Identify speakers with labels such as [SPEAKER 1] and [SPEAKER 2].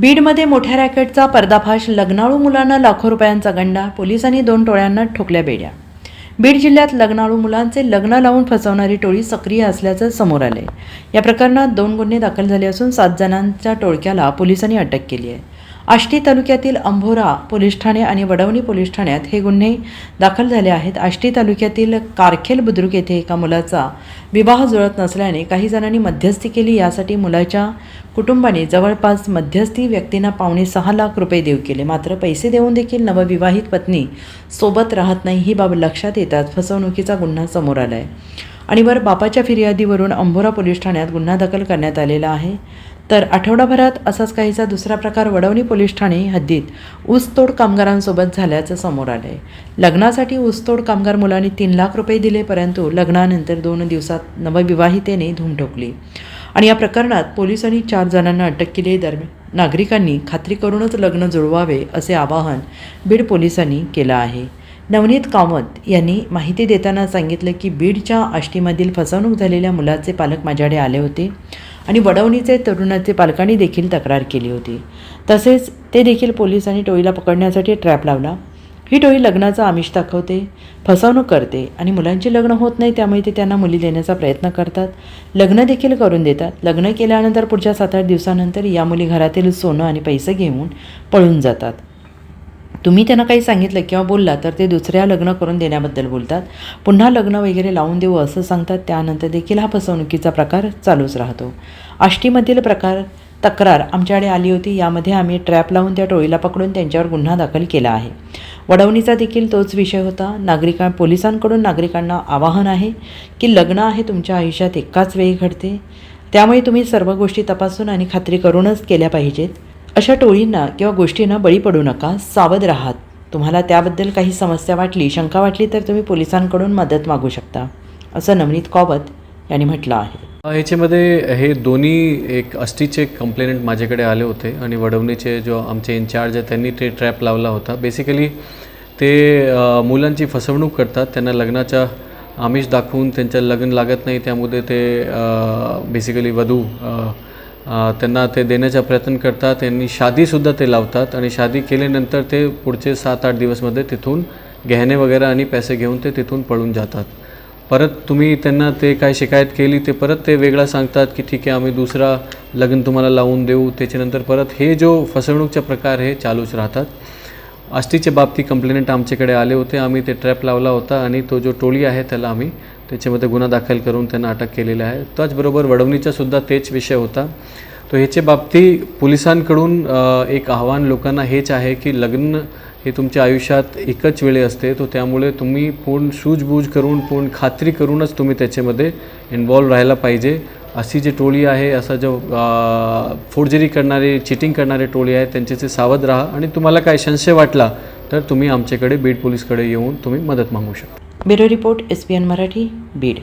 [SPEAKER 1] बीडमध्ये मोठ्या रॅकेटचा पर्दाफाश लग्नाळू मुलांना लाखो रुपयांचा गंडा पोलिसांनी दोन टोळ्यांना ठोकल्या बेड्या. बीड जिल्ह्यात लग्नाळू मुलांचे लग्न लावून फसवणारी टोळी सक्रिय असल्याचं समोर आले या प्रकरणात दोन गुन्हे दाखल झाले असून सात जणांच्या टोळक्याला पोलिसांनी अटक केली आहे. आष्टी तालुक्यातील अंभोरा पोलीस ठाणे आणि वडवणी पोलीस ठाण्यात हे गुन्हे दाखल झाले आहेत. आष्टी तालुक्यातील कारखेल बुद्रुक येथे एका मुलाचा विवाह जुळत नसल्याने काही जणांनी मध्यस्थी केली. यासाठी मुलाच्या कुटुंबाने जवळपास मध्यस्थी व्यक्तींना पावणे सहा लाख रुपये देऊ केले. मात्र पैसे देऊन देखील नवविवाहित पत्नी सोबत राहत नाही ही बाब लक्षात येताच फसवणुकीचा गुन्हा समोर आला आहे आणि वर बापाच्या फिर्यादीवरून अंबोरा पोलीस ठाण्यात गुन्हा दाखल करण्यात आलेला आहे. तर आठवडाभरात असाच काहीसा दुसरा प्रकार वडवणी पोलीस ठाणे हद्दीत ऊसतोड कामगारांसोबत झाल्याचं समोर आलं आहे लग्नासाठी ऊसतोड कामगार मुलांनी तीन लाख रुपये दिले परंतु लग्नानंतर दोन दिवसात नवविवाहितेने धूम ठोकली. आणि या प्रकरणात पोलिसांनी चार जणांना अटक केली. दरम्यान नागरिकांनी खात्री करूनच लग्न जुळवावे असे आवाहन बीड पोलिसांनी केलं आहे. नवनीत कामत यांनी माहिती देताना सांगितलं की बीडच्या आष्टीमधील फसवणूक झालेल्या मुलाचे पालक माझ्याकडे आले होते आणि वडवणीचे तरुणाचे पालकांनी देखील तक्रार केली होती. तसेच ते देखील पोलिसांनी टोळीला पकडण्यासाठी ट्रॅप लावला. ही टोळी लग्नाचा आमिष दाखवते फसवणूक करते आणि मुलांची लग्न होत नाही त्यामुळे ते त्यांना मुली देण्याचा प्रयत्न करतात. लग्न देखील करून देतात. लग्न केल्यानंतर पुढच्या सात आठ दिवसानंतर या मुली घरातील सोनं आणि पैसे घेऊन पळून जातात. तुम्ही त्यांना काही सांगितलं किंवा बोलला तर ते दुसऱ्या लग्न करून देण्याबद्दल बोलतात. पुन्हा लग्न वगैरे लावून देऊ असं सांगतात. त्यानंतर देखील हा फसवणुकीचा प्रकार चालूच राहतो. आष्टीमधील प्रकार तक्रार आमच्याकडे आली होती. यामध्ये आम्ही ट्रॅप लावून त्या टोळीला पकडून त्यांच्यावर गुन्हा दाखल केला आहे. वडवणीचा देखील तोच विषय होता. नागरिका पोलिसांकडून नागरिकांना आवाहन आहे की लग्न आहे तुमच्या आयुष्यात एकाच वेळी घडते. त्यामुळे तुम्ही सर्व गोष्टी तपासून आणि खात्री करूनच केल्या पाहिजेत. अशा टोळींना किंवा गोष्टींना बळी पडू नका सावध राहात. तुम्हाला त्याबद्दल काही समस्या वाटली शंका वाटली तर तुम्ही पोलिसांकडून मदत मागू शकता. असं नवनीत कॉबत यांनी म्हटलं आहे.
[SPEAKER 2] ह्याच्यामध्ये हे दोन्ही एक अस्टीचे कंप्लेनंट माझ्याकडे आले होते आणि वडवणीचे जो आमचे इन्चार्ज आहे त्यांनी ते ट्रॅप लावला होता. बेसिकली ते मुलांची फसवणूक करतात त्यांना लग्नाच्या आमिष दाखवून त्यांचं लग्न लागत नाही त्यामध्ये ते बेसिकली वधू त्यांना ते देण्याचा प्रयत्न करतात. त्यांनी शादीसुद्धा ते लावतात आणि शादी केल्यानंतर ते पुढचे सात आठ दिवसमध्ये तिथून गहने वगैरे आणि पैसे घेऊन ते तिथून पळून जातात. परत तुम्ही त्यांना ते काय शिकायत केली ते परत ते वेगळा सांगतात की ठीक आहे आम्ही दुसरा लग्न तुम्हाला लावून देऊ. त्याच्यानंतर परत हे जो फसवणूकचा प्रकार हे चालूच राहतात. आष्टीच्या बाबतीत कंप्लेनंट आमच्याकडे आले होते. आम्ही ते ट्रॅप लावला होता आणि तो जो टोळी आहे त्याला आम्ही त्याच्यामध्ये गुन्हा दाखल करून त्यांना अटक केलेला आहे. त्याचबरोबर वडवणीचासुद्धा तेच विषय होता. तो ह्याच्या बाबतीत पोलिसांकडून एक आव्हान लोकांना हेच आहे की लग्न हे तुमच्या आयुष्यात एकच वेळे असते. तो त्यामुळे तुम्ही पूर्ण सूझबूझ करून पूर्ण खात्री करूनच तुम्ही त्याच्यामध्ये इन्वॉल्व राहायला पाहिजे. अशी जी टोळी आहे असा जो फोर्जरी करणारे चिटिंग करणारे टोळी आहे त्यांच्याचे सावध राहा आणि तुम्हाला काय संशय वाटला तर तुम्ही आमच्याकडे बीड पोलीसकडे येऊन तुम्ही मदत मागू शकता.
[SPEAKER 1] Bureau report S P N Marathi Beed.